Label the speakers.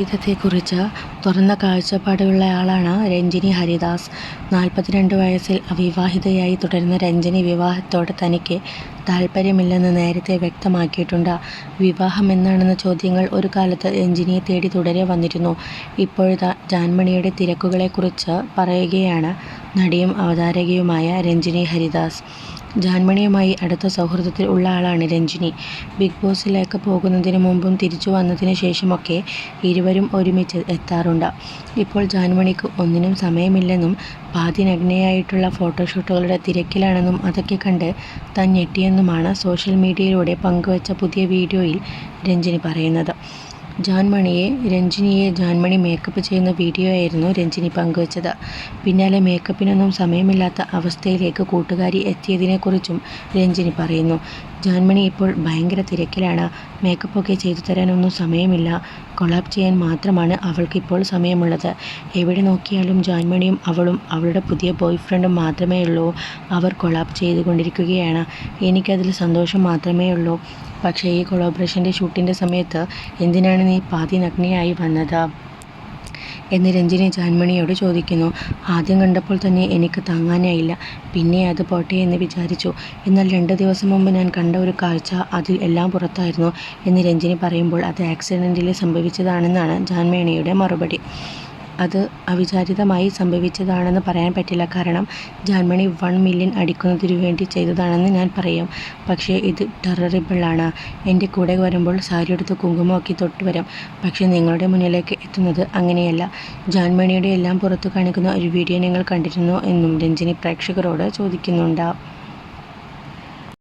Speaker 1: ജീവിതത്തെക്കുറിച്ച് തുറന്ന കാഴ്ചപ്പാടുള്ളയാളാണ് രഞ്ജിനി ഹരിദാസ്. നാൽപ്പത്തിരണ്ട് വയസ്സിൽ അവിവാഹിതയായി തുടരുന്ന രഞ്ജിനി വിവാഹത്തോടെ തനിക്ക് താൽപര്യമില്ലെന്ന് നേരത്തെ വ്യക്തമാക്കിയിട്ടുണ്ട്. വിവാഹം എന്നാണെന്ന ചോദ്യങ്ങൾ ഒരു കാലത്ത് രഞ്ജിനിയെ തേടി തുടരെ വന്നിരുന്നു. ഇപ്പോഴത്തെ ജാൻമണിയുടെ തിരക്കുകളെക്കുറിച്ച് പറയുകയാണ് നടിയും അവതാരകയുമായ രഞ്ജിനി ഹരിദാസ്. ജാൻമണിയുമായി അടുത്ത സൗഹൃദത്തിൽ ഉള്ള ആളാണ് രഞ്ജിനി. ബിഗ് ബോസിലേക്ക് പോകുന്നതിന് മുമ്പും തിരിച്ചു വന്നതിന് ശേഷമൊക്കെ ഇരുവരും ഒരുമിച്ച് എത്താറുണ്ട്. ഇപ്പോൾ ജാൻമണിക്ക് ഒന്നിനും സമയമില്ലെന്നും പാതിനഗ്നയായിട്ടുള്ള ഫോട്ടോഷൂട്ടുകളുടെ തിരക്കിലാണെന്നും അതൊക്കെ കണ്ട് താൻ ഞെട്ടിയെന്നുമാണ് സോഷ്യൽ മീഡിയയിലൂടെ പങ്കുവച്ച പുതിയ വീഡിയോയിൽ രഞ്ജിനി പറയുന്നത്. ജാൻമണിയെ രഞ്ജിനിയെ ജാൻമണി മേക്കപ്പ് ചെയ്യുന്ന വീഡിയോ ആയിരുന്നു രഞ്ജിനി പങ്കുവച്ചത്. പിന്നാലെ മേക്കപ്പിനൊന്നും സമയമില്ലാത്ത അവസ്ഥയിലേക്ക് കൂട്ടുകാരി എത്തിയതിനെക്കുറിച്ചും രഞ്ജിനി പറയുന്നു. ജാൻമണി ഇപ്പോൾ ഭയങ്കര തിരക്കിലാണ്. മേക്കപ്പൊക്കെ ചെയ്തു തരാനൊന്നും സമയമില്ല. കൊളാബ് ചെയ്യാൻ മാത്രമാണ് അവൾക്കിപ്പോൾ സമയമുള്ളത്. എവിടെ നോക്കിയാലും ജാൻമണിയും അവളും അവളുടെ പുതിയ ബോയ് ഫ്രണ്ടും മാത്രമേ ഉള്ളൂ അവർ കൊളാബ് ചെയ്തുകൊണ്ടിരിക്കുകയാണ്. എനിക്കതിൽ സന്തോഷം മാത്രമേയുള്ളൂ. പക്ഷേ ഈ കൊളാബറേഷന്റെ ഷൂട്ടിന്റെ സമയത്ത് എന്തിനാണ് നീ പാതി നഗ്നയായി വന്നത്? എന്ന് രഞ്ജിനി ജാൻമണിയോട് ചോദിക്കുന്നു. ആദ്യം കണ്ടപ്പോൾ തന്നെ എനിക്ക് താങ്ങാനായില്ല. പിന്നെ അത് പോട്ടെ എന്ന് വിചാരിച്ചു. എന്നാൽ രണ്ട് ദിവസം മുമ്പ് ഞാൻ കണ്ട ഒരു കാഴ്ച അതിൽ എല്ലാം പുറത്തായിരുന്നു എന്ന് രഞ്ജിനി പറയുമ്പോൾ അത് ആക്സിഡന്റിൽ സംഭവിച്ചതാണെന്നാണ് ജാൻമണിയുടെ മറുപടി. അത് അവിചാരിതമായി സംഭവിച്ചതാണെന്ന് പറയാൻ പറ്റില്ല. കാരണം ജർമ്മനി വൺ മില്യൺ അടിക്കുന്നതിനു വേണ്ടി ചെയ്തതാണെന്ന് ഞാൻ പറയും. പക്ഷേ ഇത് ടെററിബിൾ ആണ്. എന്റെ കൂടെ വരുമ്പോൾ സാരി സാരിയുടുത്ത് കുങ്കുമമൊക്കെ തൊട്ട് വരും. പക്ഷേ നിങ്ങളുടെ മുന്നിലേക്ക് എത്തുന്നത് അങ്ങനെയല്ല. ജാൻമണിയുടെ എല്ലാം പുറത്തു കാണിക്കുന്ന ഒരു വീഡിയോ നിങ്ങൾ കണ്ടിരുന്നോ എന്നും രഞ്ജിനി പ്രേക്ഷകരോട് ചോദിക്കുന്നുണ്ട്.